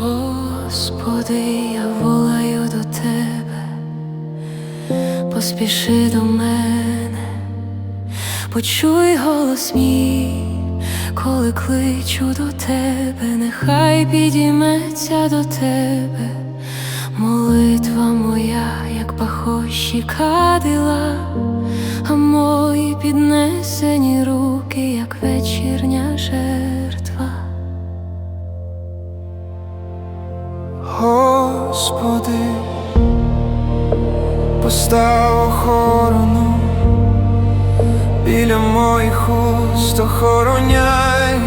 Господи, я волаю до тебе, поспіши до мене, почуй голос мій, коли кличу до тебе, нехай підійметься до тебе, молитва моя, як пахощі кадила, а мої піднесені Господи, постав охорону біля моїх уст охороняй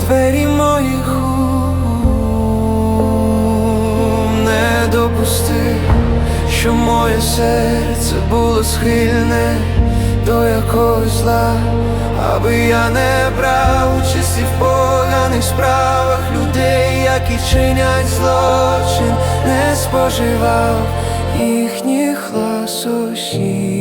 двері моїх ум. Не допусти, що моє серце було схильне до якогось зла, аби я не брав участі в поганих справах які чинять злочин, не споживав їхніх ласощів.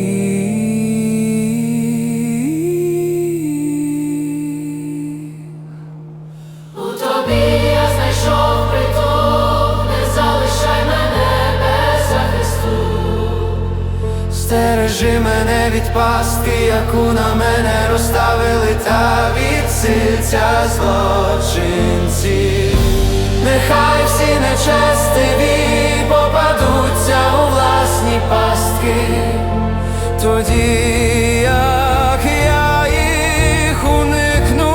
Стережи мене від пастки, яку на мене розставили, та від сильця злочинців. Нехай всі нечестиві попадуться у власні пастки, тоді як я їх уникну.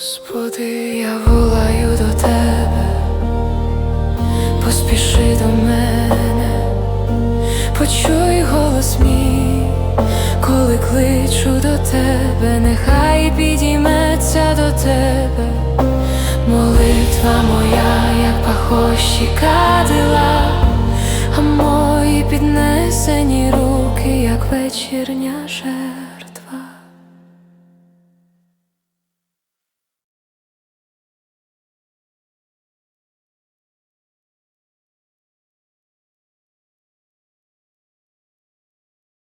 Господи, я волаю до тебе, поспіши до мене, почуй голос мій, коли кличу до тебе, нехай підійметься до тебе, молитва моя, як пахощі кадила, а мої піднесені руки, як вечірня жертва.